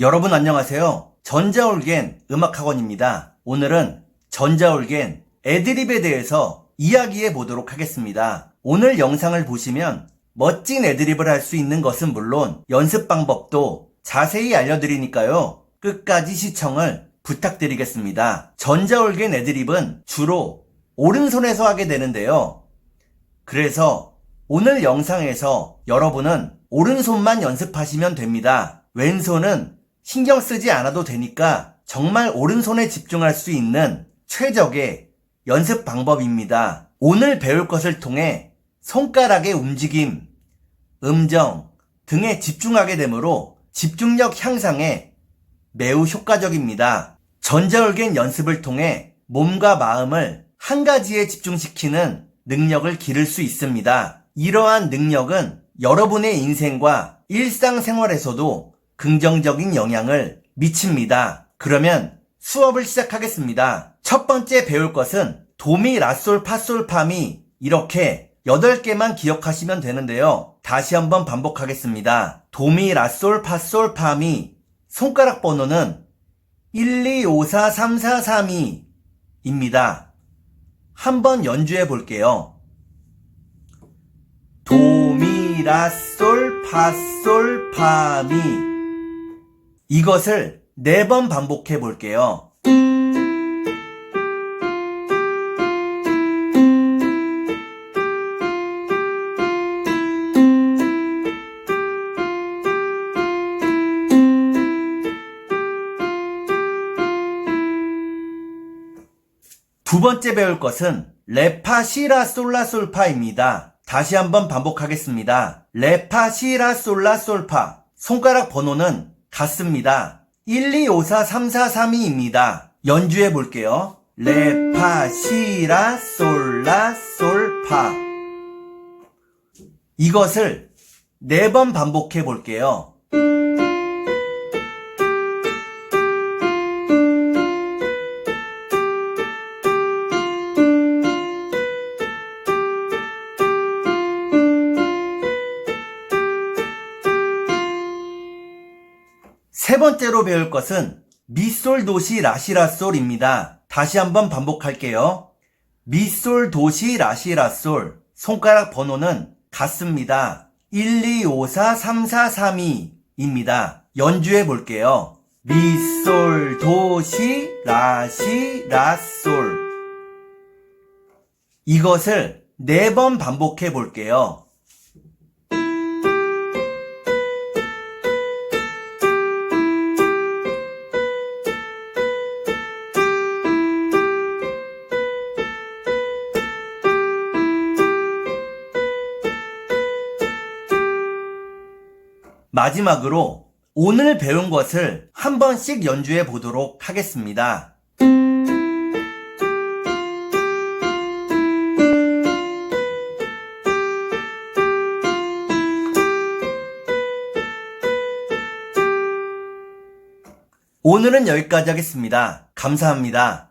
여러분 안녕하세요. 전자올겐 음악학원입니다. 오늘은 전자올겐 애드립에 대해서 이야기해 보도록 하겠습니다. 오늘 영상을 보시면 멋진 애드립을 할 수 있는 것은 물론 연습 방법도 자세히 알려드리니까요. 끝까지 시청을 부탁드리겠습니다. 전자올겐 애드립은 주로 오른손에서 하게 되는데요. 그래서 오늘 영상에서 여러분은 오른손만 연습하시면 됩니다. 왼손은 신경 쓰지 않아도 되니까 정말 오른손에 집중할 수 있는 최적의 연습 방법입니다. 오늘 배울 것을 통해 손가락의 움직임, 음정 등에 집중하게 되므로 집중력 향상에 매우 효과적입니다. 전자올겐 연습을 통해 몸과 마음을 한 가지에 집중시키는 능력을 기를 수 있습니다. 이러한 능력은 여러분의 인생과 일상생활에서도 긍정적인 영향을 미칩니다. 그러면 수업을 시작하겠습니다. 첫 번째 배울 것은 도미, 라솔, 파솔, 파미 이렇게 8개만 기억하시면 되는데요. 다시 한번 반복하겠습니다. 도미, 라솔, 파솔, 파미 손가락 번호는 1, 2, 5, 4, 3, 4, 3, 2 입니다. 한번 연주해 볼게요. 도미 라솔 파솔 파미 이것을 네 번 반복해 볼게요. 두 번째 배울 것은 레파 시라 솔라 솔파입니다. 다시 한번 반복하겠습니다. 레파 시라 솔라 솔파 손가락 번호는 같습니다. 1, 2, 5, 4, 3, 4, 3, 2입니다. 연주해 볼게요. 레 파 시 라 솔 라 솔 파 이것을 네 번 반복해 볼게요. 세 번째로 배울 것은 미솔 도시 라시라솔입니다. 다시 한번 반복할게요. 미솔 도시 라시라솔 손가락 번호는 같습니다. 1, 2, 5, 4, 3, 4, 3, 2입니다. 연주해 볼게요. 미솔 도시 라시라솔 이것을 네 번 반복해 볼게요. 마지막으로 오늘 배운 것을 한 번씩 연주해 보도록 하겠습니다. 오늘은 여기까지 하겠습니다. 감사합니다.